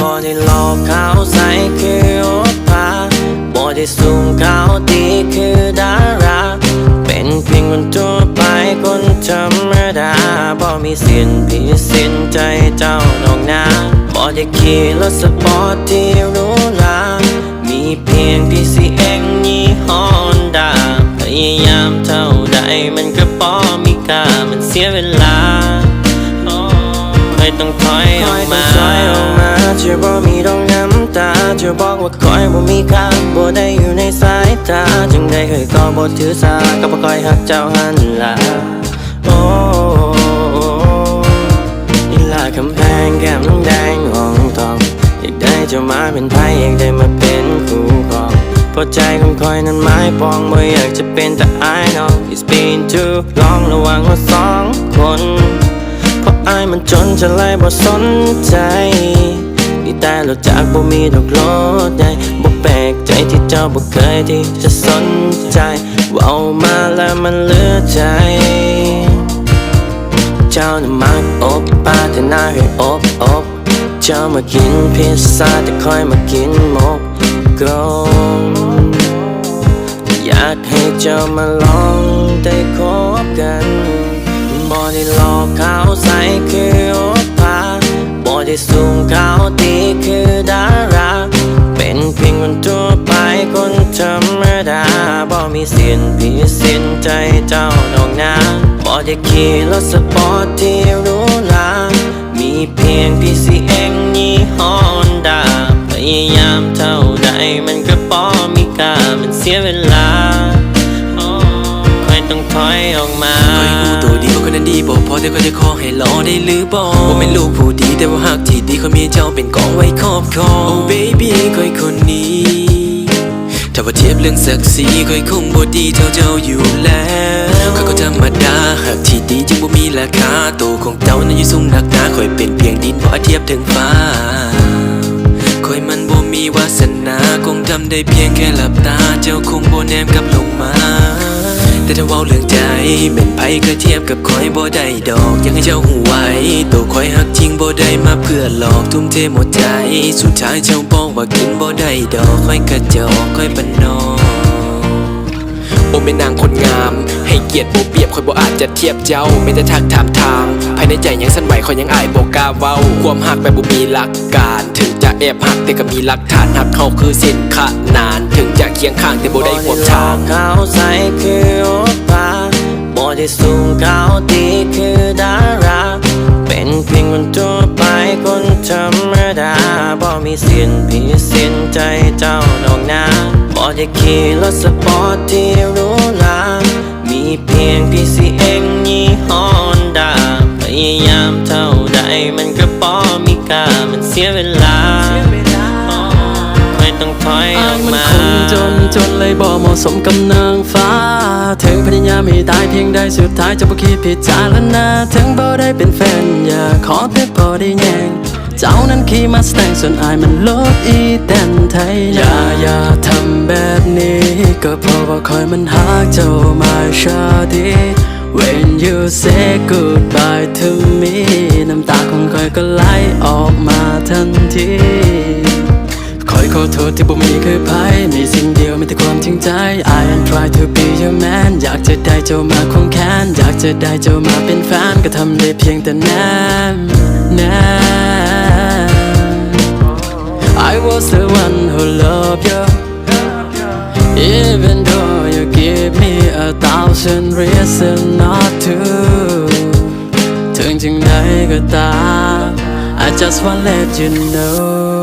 พอได้หล่อเขาใส่คือโอภาบ่ได้สูงขาตีคือดารา เป็นเพียงคนทั่วไปคนธรรมดาบ่มีสินพิสินใจเจ้าดอกนาบ่ได้ขี่รถสปอร์ตที่รูหรามีเพียง PCX ยี่ห้อ Honda พยายามเท่าใดมันก็บ่มีค่ามันเสียเวลา ต้องถอยออกมาถอยออกมาจะบ่มีดอกน้ำตาเจะบอกว่าคอยบ่มีค่าบ่ได้อยู่ในสายตาจึงได้เคยก็บ่ถือสาก็บ่คอยหักเจ้าหันลาโอ้นี่ลาคำแพงแก้มน้องแดงห้องทองอยากได้เจ้ามาเป็นไพ่อยากได้มาเป็นคู่ครองเพราะใจของคอยนั้นไม้ปองบ่อยากจะเป็นแต่อายน้อง It's been too long ระหว่างเราสองคน อายมันจนจะไล่บ่สนใจนี่แต่เราจากบ่มีดอกรถใหญ่บ่แปลกใจที่เจ้าบ่เคยที่จะสนใจว่าเอามาแล้วมันเหลือใจ เจ้าน่ะมักอบปาแต่น้าให้อบอบเจ้ามากินพิซซ่าแต่คอยมากินหมกกรงอยากให้เจ้ามาลองได้คบกัน บ่ได้หลอกขาวใสคือโอภาบ่ได้สูงขาวตีคือดารา เป็นเพียงคนทั่วไปคนธรรมดาบ่มีสินพิสินใจเจ้าดอกนาบ่ได้ขี่รถสปอร์ตที่รูหรามีเพียง PCX ยี่ห้อ Honda พยายามเท่าใดมันก็บ่มีค่ามันเสียเวลา ต้องถอยออกมาคอยรู้ตัวดีว่าคนนั้นดีบอกพอแต่ก็จะขอให้รอได้หรือบอกว่าเป็นลูกผู้ดีแต่ว่าหากที่ดีเขามีเจ้าเป็นกองไว้ครอบครอง Oh baby คอยคนนี้ถ้าว่าเทียบเรื่องศักดิ์ศรีคอยคงบ่ดีเท่าเจ้าอยู่แล้วข้อยก็ธรรมดาหากที่ดีจึงบ่มีราคาตัวของเจ้านั้นอยู่สูงหนักหนาคอยเป็นเพียงดินพอเทียบถึงฟ้าคอยมันบ่มีวาสนาคงทำได้เพียงแค่หลับตาเจ้าคงบ่แนมกลับลงมา แต่ถ้าเว้าเรื่องใจเป็นไผก็เทียบกับคอยบ่ได้ดอก อยากให้เจ้าหูไว้ตัวคอยหักจริงบ่ได้มาเพื่อหลอกทุ่มเทหมดใจ สุดท้ายเจ้าบอกว่ากินบ่ได้ดอกคอยกระจอกคอยปนนอโอเปนนางคนงาม ให้เกียรติโบเปรียบคอยบ่อาจจะเทียบเจ้า ไม่แต่ทักถามทาง ภายในใจยังสั่นไหวคอยยังอายบกล้าเว้า ความหักแบบบ่มีหลักการ ถึงจะแอบหักแต่ก็มีหลักฐานหักเขาคือเส้นขนาน ถึงจะเคียงข้างแต่บ่ได้ห่วมทางขาใสคือ ได้สูงขาวตีคือดารา เป็นเพียงคนทั่วไปคนธรรมดาบ่มีสินพิสินใจเจ้าดอกนาบ่ได้ขี่รถสปอร์ตที่หรูหรามีเพียง PCX ยี่ห้อ Honda พยายามเท่าใดมันก็บ่มีค่ามันเสียเวลาไม่ต้องถอยออ้าอยกมันมาคงจนจนเลยบ่เหมาะสมกับนางฟ้า ถึงพยายามให้ตายเพียงใดสุดท้ายจะบ่คิดผิดจาแล้วนะถึงบ่ได้เป็นแฟน อย่าขอแต่พอได้แยงเจ้านั้นขี่มาสแตงส่วนอายมันรถอีแตนไทยอย่าอย่าทำแบบนี้ ก็เพราะว่าคอยมันหาเจ้ามาชาดี When you say goodbye to me น้ำตาของคอยก็ไหลออกมาทันที โทษที่บ่มีเคยพายมีสิ่งเดียวมีแต่ความจริงใจ I am try to be your man อยากจะได้เจ้ามาคงแค้นอยากจะได้เจ้ามาเป็นแฟน ก็ทำได้เพียงแต่แนมแนม I was the one who loved you Even though you give me a thousand reasons not to ถึงจึงไหนก็ตาม I just wanna let you know